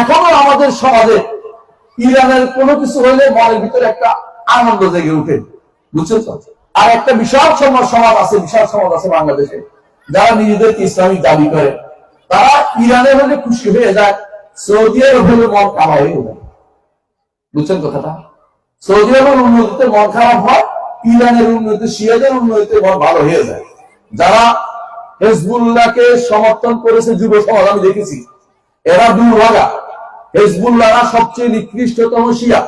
এখনও আমাদের সমাজে ইরানের কোনো কিছু হলে মনের ভিতরে একটা আনন্দ জেগে উঠে বুঝছেন তো? আর একটা বিশাল সমাজ সমাজ আছে, বিশাল সমাজ আছে বাংলাদেশে, যারা নিজেদেরকে ইসলামিক দাবি করে। তারা ইরানে হলে খুশি হয়ে যায়, সৌদি আরব হলে মন কামা হয়ে যায়। বুঝছেন কথাটা? সৌদি আরবের উন্নতিতে মন খারাপ হয়, ইরানের উন্নতি শিয়াদের উন্নতিতে মন ভালো হয়ে যায়। যারা হেজবুল্লাহকে সমর্থন করেছে যুব সমাজ, আমি দেখেছি, এরা দুর্ভাগা। হেজবুল্লাহরা সবচেয়ে নিকৃষ্টতম শিয়া।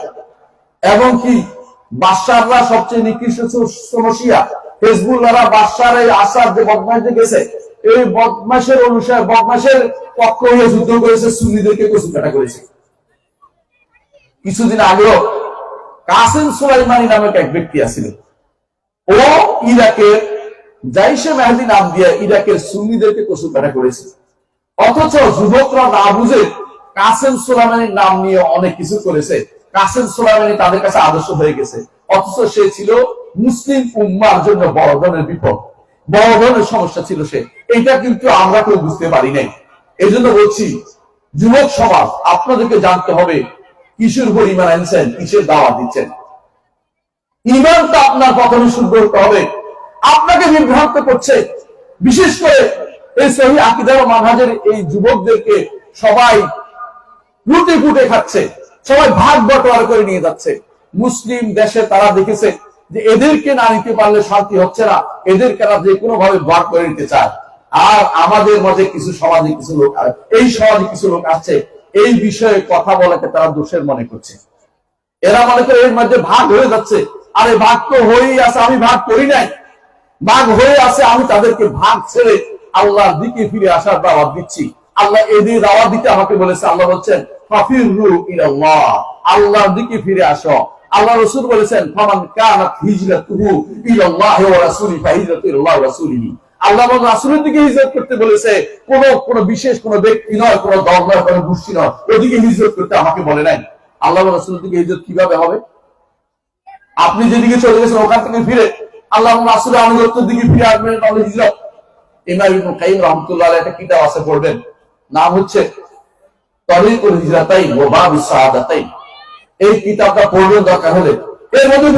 এবং কি? বাদশাহরা সবচেয়ে নিকৃষ্টতম শিয়া। হেজবুল্লাহরা বাদশার এই আসার যে বদমাইশে গেছে, এই বদমাসের অনুসারে বদমাসের পক্ষ হয়ে যুদ্ধ করেছে, সুন্নিদেরকে কচু কাটা করেছে। কিছুদিন আগেও কাসেম সুলাইমানি নামক এক ব্যক্তি আছিল। ও ইরাকের জাইশে মেহাদি নাম দিয়ে ইরাকের সুন্নিদেরকে কচু কাটা করেছে। অথচ যুবকরা না বুঝে কাসেম সুলাইমানির নাম নিয়ে অনেক কিছু করেছে। কাসেম সুলাইমানি তাদের কাছে আদর্শ হয়ে গেছে। অথচ সে ছিল মুসলিম উম্মার জন্য বড় ধরনের বিপদ। বড় ধরনের সমস্যা ছিল সে। এটা কিন্তু আমরা কেউ বুঝতে পারি নাই। এই জন্য বলছি, যুবক সমাজ, আপনাদেরকে জানতে হবে, কিসের উপর ইমান আনছেন, কিসের দাওয়া দিচ্ছেন? ইমান তো আপনার প্রথমে শুরু করতে হবে। আপনাকে বিভ্রান্ত করছে। বিশেষ করে এই সহি আকিদার মানহাজের এই যুবকদেরকে সবাই লুটে ফুটে খাচ্ছে। সবাই ভাগ বটোয়ার করে নিয়ে যাচ্ছে। মুসলিম দেশে তারা দেখেছে যে এদেরকে না নিতে পারলে শান্তি হচ্ছে না। এদেরকে তারা যে কোনো ভাবে ভাগ করে নিতে চায়। আর আমাদের মাঝে কিছু সমাজে কিছু লোক এই সমাজে কিছু লোক আছে। এই বিষয়ে কথা বলাকে তারা দোষের মনে করছে। এরা মনে করে এর মধ্যে ভাগ হয়ে যাচ্ছে। আরে ভাগ তো হয়েই আছে, আমি ভাগ করি নাই। ভাগ হয়ে আছে, আমি তাদেরকে ভাগ ছেড়ে আল্লাহর দিকে ফিরে আসার দাওয়াত দিচ্ছি। আল্লাহ এদের দাওয়াত দিতে আমাকে বলেছে, আল্লাহ বলছেন আল্লাহর দিকে ফিরে আসো। আল্লাহ বলেছেন কানাত হিজরাতুহু ইলাল্লাহি ওয়া রাসূলিহি ফাহিজরাতু ইলাল্লাহি ওয়া রাসূলিহি। আল্লাহ রাসূলের দিকে হিজরত করতে বলেছে, কোন কোন বিশেষ কোন ব্যক্তি নয়, কোন দল নয়, কোন গোষ্ঠী নয়, ওদিকে হিজরত করতে আমাকে বলে নাই। আল্লাহ রাসূলের দিকে হিজরত কীভাবে হবে? আপনি যেদিকে চলে গেছেন, ওখান থেকে ফিরে। আল্লাহ রাসুলের আনুগত্যের দিকে ফিরে আসবেন, তাহলে হিজরত। ইমাম ইবনে কাইয়িম রাহমাতুল্লাহ আলাইহি একটা কিতাব আছে, পড়বেন। নাম হচ্ছে তরিকুল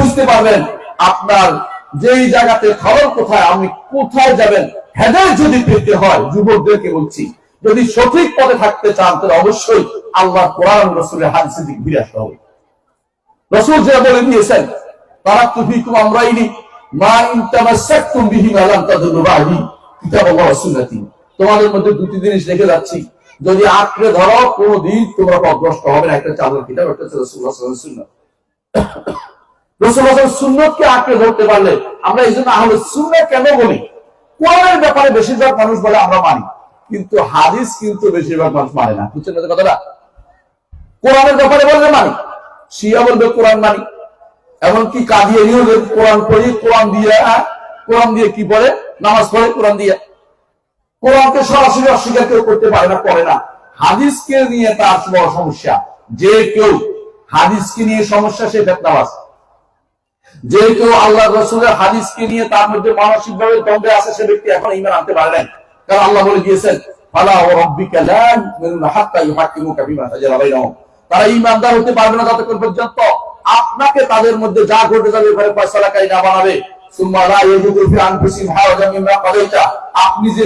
বুঝতে পারবেন, আপনার যেই জায়গাতে খবর কোথায়, আপনি কোথায় যাবেন, হেদায়ত যদি পেতে হয়, যুবকদেরকে বলছি, যদি সঠিক পথে থাকতে চান, তাহলে অবশ্যই আল্লাহ কোরআন রসুলের হাদিসের দিকে ফিরে হবে। রসুল যা বলে দিয়েছেন, তারা তুফিকুম আমরাইনি, মা ইনতামাসাকতুম বিহি মা লাম তাদুল্লু বাহি। কিতাবাল্লাহ ওয়া সুন্নতি তোমাদের মধ্যে দুটি জিনিস রেখে যাচ্ছি। যদি আঁকড়ে ধরো কোনো দিন তোমরা পথভ্রষ্ট হবে না। একটা চাদর কিতাব একটা হচ্ছে কিন্তু হাদিস কিন্তু বেশিরভাগ মানুষ মানে না। কথাটা? ব্যাপারে বলবে মানি। এমনকি কাদিয়ে কোরআন পড়ি কোরআন দিয়ে হ্যাঁ, কোরআন দিয়ে কি পড়ে? নামাজ পড়ে কোরআন দিয়ে। কোরআনকে সরাসরি অস্বীকার কেউ করতে পারে না, করে না। হাদিসকে নিয়ে তার বড় সমস্যা? যে কেউ হাদিসকে নিয়ে সমস্যা, সে ফেতনাবাজ যে কেউ আল্লাহ রসুলের হাদিসকে নিয়ে তার মধ্যে মানসিক ভাবে দ্বন্দ্বে আছে, সে ব্যক্তি এখন ইমান আনতে পারে নাই। কারণ আল্লাহ বলে দিয়েছেন তারা ইমানদার হতে পারবে না যতক্ষণ পর্যন্ত আপনাকে তাদের মধ্যে যা ঘটে যাবে ফয়সালাকারী না বানাবে। আপনি যে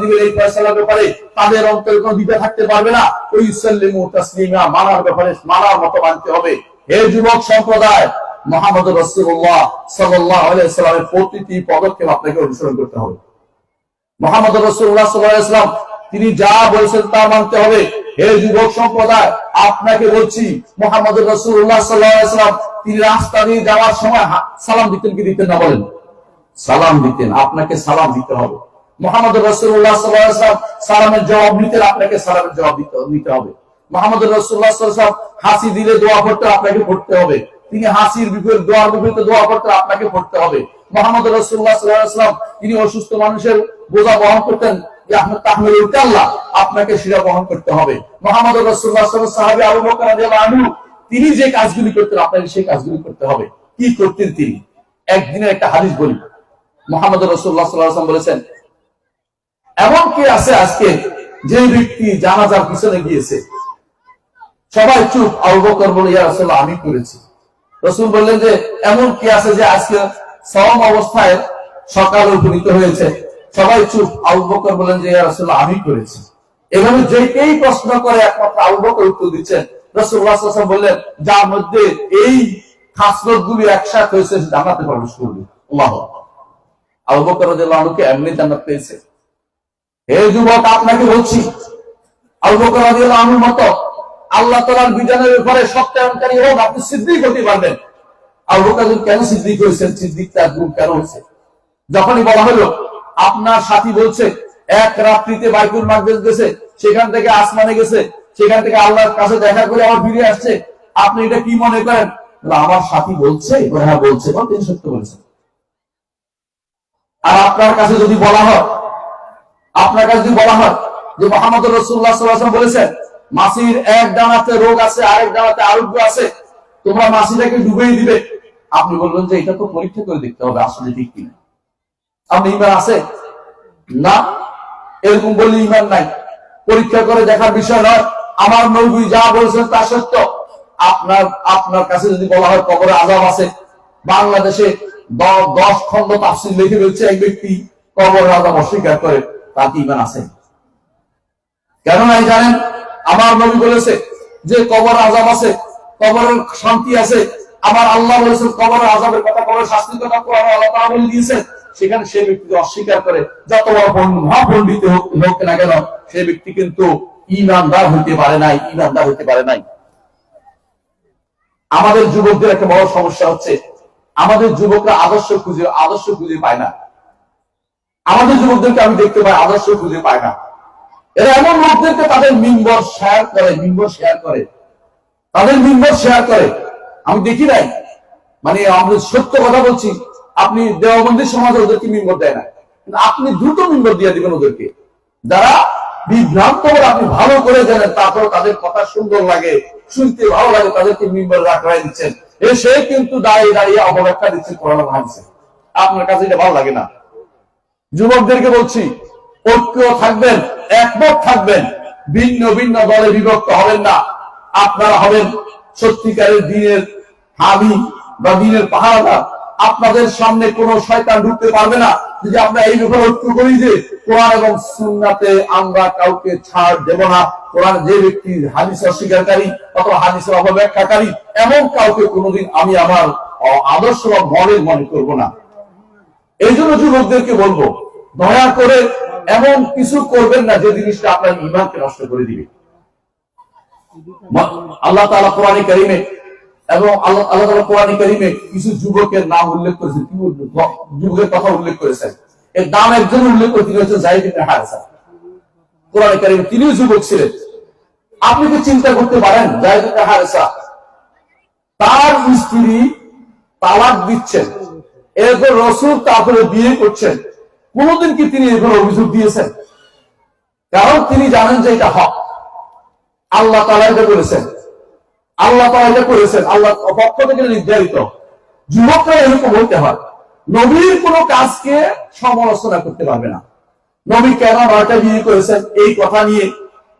দিবেন, এই ব্যাপারে তাদের থাকতে পারবে না। ওই তাসলিমা, মানার ব্যাপারে মানার মতো মানতে হবে। হে যুবক সম্প্রদায়, মোহাম্মদ রসুল্লাহ সাল্লাহ প্রতিটি পদক্ষেপ আপনাকে অনুসরণ করতে হবে। মোহাম্মদ রসুল্লাহ তিনি যা বলেছেন তা মানতে হবে। হে যুবক সম্প্রদায়, আপনাকে বলছি, মোহাম্মদ রসুল্লাহ সাল্লাম তিনি রাস্তা দিয়ে যাওয়ার সময় সালাম দিতেন কি দিতেন না বলেন? সালাম দিতেন, আপনাকে সালাম দিতে হবে। মোহাম্মদ রসুল্লাহ সাল্লাম সালামের জবাব নিতেন, আপনাকে সালামের জবাব নিতে হবে। মোহাম্মদ রসুল্লাহ সাল্লাম হাসি দিলে দোয়া করতে আপনাকে পড়তে হবে। তিনি হাসির বিপরীত, দোয়ার বিপরীতে দোয়া করতে আপনাকে পড়তে হবে। মোহাম্মদ রসুল্লাহ সাল্লাম তিনি অসুস্থ মানুষের বোঝা বহন করতেন আপনাকে সেটা বহন করতে হবে। মোহাম্মদ রসুল্লাহ সাহাবি আবু বকর তিনি যে কাজগুলি করতেন, আপনাকে সেই কাজগুলি করতে হবে। কি করতেন তিনি? একদিনের একটা হাদিস বলি। মোহাম্মদ রসুল্লাহ সাল্লাম বলেছেন, এমন কে আছে আজকে যে ব্যক্তি জানাজার পিছনে গিয়েছে? সবাই চুপ, আবু বলে, ইয়া রাসূলুল্লাহ, আমি করেছি। রসুল বললেন যে, এমন কি আছে যে আজকে সম অবস্থায় সকাল উপনীত হয়েছে? সবাই চুপ, আবু বকর বলেন যে, ইয়া রাসূলুল্লাহ, আমি করেছি। এভাবে যে কেই প্রশ্ন করে, একমাত্র আবু বকর উত্তর দিচ্ছেন। ওয়াসাল্লাম বললেন, যার মধ্যে এই খাসলত গুলি একসাথে হয়েছে, সে জান্নাতে প্রবেশ করবে। এমনি পেয়েছে? হে যুবক, আপনাকে বলছি আল্লাহ বিধানের ব্যাপারে সত্যায়নকারী হোক, আপনি পারবেন। কেন সিদ্দিক হয়েছেন? সিদ্দিক কেন হয়েছে? যখনই বলা হলো, আপনার সাথী বলছে, এক রাত্রিতে বাইকুল মাকদেস গেছে, সেখান থেকে আসমানে গেছে সেখান থেকে আল্লাহর কাছে দেখা করে আবার ফিরে আসছে। আপনি এটা কি মনে করেন? আমার সাথী বলছে হ্যাঁ বলছে তিনি সত্য বলেছেন। আর আপনার কাছে যদি বলা হয়, আপনার কাছে যদি বলা হয় যে মোহাম্মদ রসুল্লাহ সাল্লাম বলেছেন, মাসির এক ডানাতে রোগ আছে, আরেক ডানাতে আরোগ্য আছে, তোমরা মাসিটাকে ডুবেই দিবে। আপনি বলবেন যে এটা তো পরীক্ষা করে দেখতে হবে, আসলে ঠিক কিনা আপনি ইমান আছে? না। এরকম বললে ইমান নাই। পরীক্ষা করে দেখার বিষয় নয়। আমার নবী যা বলেছেন তা সত্য। আপনার আপনার কাছে যদি বলা হয় কবরে আজাব আছে। বাংলাদেশে দশ খন্ড তাফসিল লিখে রয়েছে এক ব্যক্তি, কবর আজাব অস্বীকার করে, তার কি ইমান আছে? কেন নাই জানেন? আমার নবী বলেছে যে কবর আজাব আছে, কবরের শান্তি আছে। আমার আল্লাহ বলেছেন কবরের আজাবের কথা, কবরের শাস্তির কথা কোরআন আল্লাহ তাআলা বলে দিয়েছেন। সেখানে সে ব্যক্তি অস্বীকার করে, যত বড় পণ্ডিত- মহাপণ্ডিত হোক না কেন, সে ব্যক্তি কিন্তু ইমানদার হইতে পারে নাই, ইমানদার হইতে পারে নাই। আমাদের যুবকদের একটা বড় সমস্যা হচ্ছে, আমাদের যুবকরা আদর্শ খুঁজে আদর্শ খুঁজে পায় না। আমাদের যুবকদেরকে আমি দেখতে পাই, আদর্শ খুঁজে পায় না। এরা এমন লোকদেরকে তাদের মিম্বর শেয়ার করে মিম্বর শেয়ার করে। তাদের মিম্বর শেয়ার করে। আমি দেখি নাই। মানে আমরা সত্য কথা বলছি, আপনি দেওবন্দির সমাজে ওদেরকে মিম্বর দেয় না। আপনি দ্রুত মিম্বর দিয়ে দিবেন ওদেরকে। যারা বিভ্রান্ত আপনি ভালো করে জানেন তারপর তাদের কথা সুন্দর লাগে, শুনতে ভালো লাগে, তাদেরকে মিম্বর রাখাই দিচ্ছেন। এসে কিন্তু দাঁড়িয়ে দাঁড়িয়ে অপব্যাখ্যা দিচ্ছেন করোনা ভাবছে আপনার কাছে এটা ভালো লাগে না? যুবকদেরকে বলছি, ঐক্য থাকবেন, একমত থাকবেন, ভিন্ন ভিন্ন দলে বিভক্ত হবেন না। আপনারা হবেন সত্যিকারের দিনের হাবি বা দিনের পাহাড়া আপনাদের সামনে কোন শয়তান ঢুকতে পারবে না। যদি আমরা এই ব্যাপারে ঐক্য করি যে কোরআন এবং সুন্নাতে আমরা কাউকে ছাড় দেব না, কোরআন যে ব্যক্তি হাদিস অস্বীকারী অথবা হাদিসের অপব্যাখ্যাকারী, এমন কাউকে কোনোদিন আমি আমার আদর্শ বা মডেল মনে করব না। এই জন্য যুবকদেরকে বলব, দয়া করে এমন কিছু করবেন না যে জিনিসটা আপনার ইমানকে নষ্ট করে দিবে। আল্লাহ তাআলা কোরআনে কারিমে এবং আল্লাহ আল্লাহ কোরআনে কারিমে কিছু যুবকের নাম উল্লেখ করেছেন কি যুবকের কথা উল্লেখ করেছেন এর নাম একজন উল্লেখ করে, তিনি হচ্ছেন জাহিদ হারেসা। কোরআনে কারিমে তিনিও যুবক ছিলেন। আপনি কি চিন্তা করতে পারেন জাহিদ হারেসা তার স্ত্রী তালাক দিচ্ছেন, এরপর রসুল তারপরে বিয়ে করছেন, কোনদিন কি তিনি এগুলো অভিযোগ দিয়েছেন? কারণ তিনি জানেন যে এটা হক। আল্লাহ তালা এটা করেছেন আল্লাহ এটা করেছেন, আল্লাহ পক্ষ থেকে নির্ধারিত। যুবকরা এরকম হইতে হয়। নবীর কোন কাজকে সমালোচনা করতে পারবে না। নবী কেন নয়টা বিয়ে করেছেন, এই কথা নিয়ে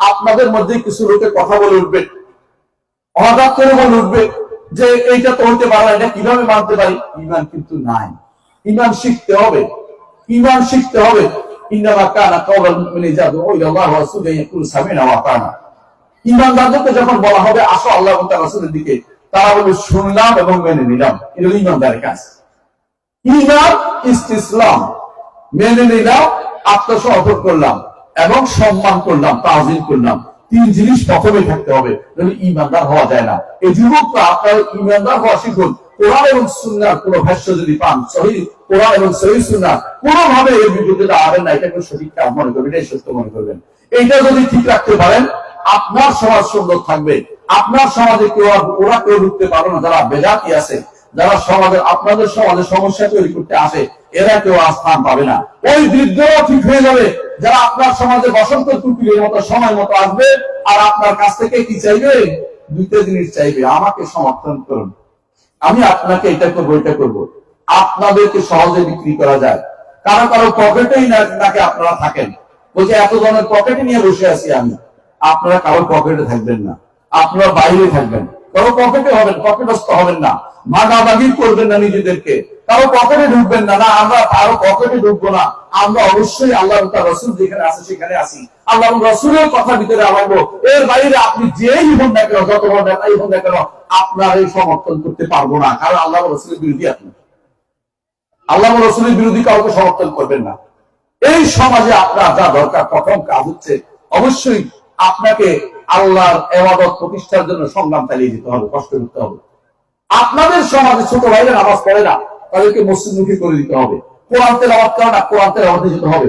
আপনাদের মধ্যে কিছু লোকের কথা বলে উঠবে, হঠাৎ করে বলে উঠবে যে এইটা তো হতে পারে এটা কীভাবে মানতে পারি? ইমান কিন্তু নাই। ইমান শিখতে হবে। ইমান শিখতে হবে। ইন্নামা কানা কাওলাল মুমিনি যাদু ইলাল্লাহ ওয়া রাসূলিহি ইয়াকুলু সামিনা ওয়া আতানা। ইমানদারদেরকে যখন বলা হবে, আসো আল্লাহ রাসূলের দিকে, তারা বলবে শুনলাম এবং মেনে নিলাম। এটা ইমানদারের কাজ। ইমান ইসলাম মেনে নিলাম, আত্মসমর্পণ করলাম এবং সম্মান করলাম তাজিল করলাম। তিন জিনিস প্রথমে থাকতে হবে ইমানদার হওয়া যায় না। এই যুবকরা আপনার ইমানদার হওয়া শিখুন। কোরআন এবং সুন্নার কোন ভাষ্য যদি পান, সহি কোরআন এবং সহি সুন্নার কোনোভাবে এর বিরুদ্ধে আবেন না, এটা এটাকে সঠিক মনে করবেন এটাই সত্য মনে করবেন। এইটা যদি ঠিক রাখতে পারেন আপনার সমাজ সুন্দর থাকবে। আপনার সমাজে কেউ ওরা কেউ ঢুকতে পারবে না। যারা বেজাতি আছে, যারা সমাজে আপনাদের সমাজে সমস্যা তৈরি করতে আসে, এরা কেউ আর স্থান পাবে না। ওই বৃদ্ধরাও ঠিক হয়ে যাবে। যারা আপনার সমাজে বসন্ত টুপির মতো সময় মতো আসবে, আর আপনার কাছ থেকে কি চাইবে? দুইটা জিনিস চাইবে। আমাকে সমর্থন করুন। আমি আপনাকে এটা করব এটা করব। আপনাদেরকে সহজে বিক্রি করা যায়। কারও কারও পকেটেই নাকি আপনারা থাকেন। বলছে এত জনের পকেটে নিয়ে বসে আছি আমি। আপনারা কারও পকেটে থাকবেন না। আপনারা বাইরে থাকবেন। কারও পকেটে হবেন, পকেটস্থ হবেন না। ভাগাভাগি করবেন না নিজেদেরকে। কারও পকেটে ঢুকবেন না না, আমরা কারও পকেটে ঢুকবো না। আমরা অবশ্যই আল্লাহ রসুল যেখানে আছে সেখানে আসি আল্লাহ রসুলের কথা ভিতরে আনব। এর বাইরে আপনি যেই হন না কেন, যত বড় নেতাই হন না কেন, আপনার এই সমর্থন করতে পারব না। কারণ আল্লাহ রসুলের বিরোধী আপনি। আল্লাহ রসুলের বিরোধী কাউকে সমর্থন করবেন না। এই সমাজে আপনার যা দরকার, প্রথম কাজ হচ্ছে অবশ্যই আপনাকে আল্লাহর এবাদত প্রতিষ্ঠার জন্য সংগ্রাম চালিয়ে যেতে হবে, কষ্ট করতে হবে। আপনাদের সমাজে ছোট ভাইরা নামাজ পড়ে না, তাদেরকে মসজিদমুখী করে দিতে হবে। কোরআন তেলাওয়াত করে না কোরআন তেলাওয়াতে যেতে হবে।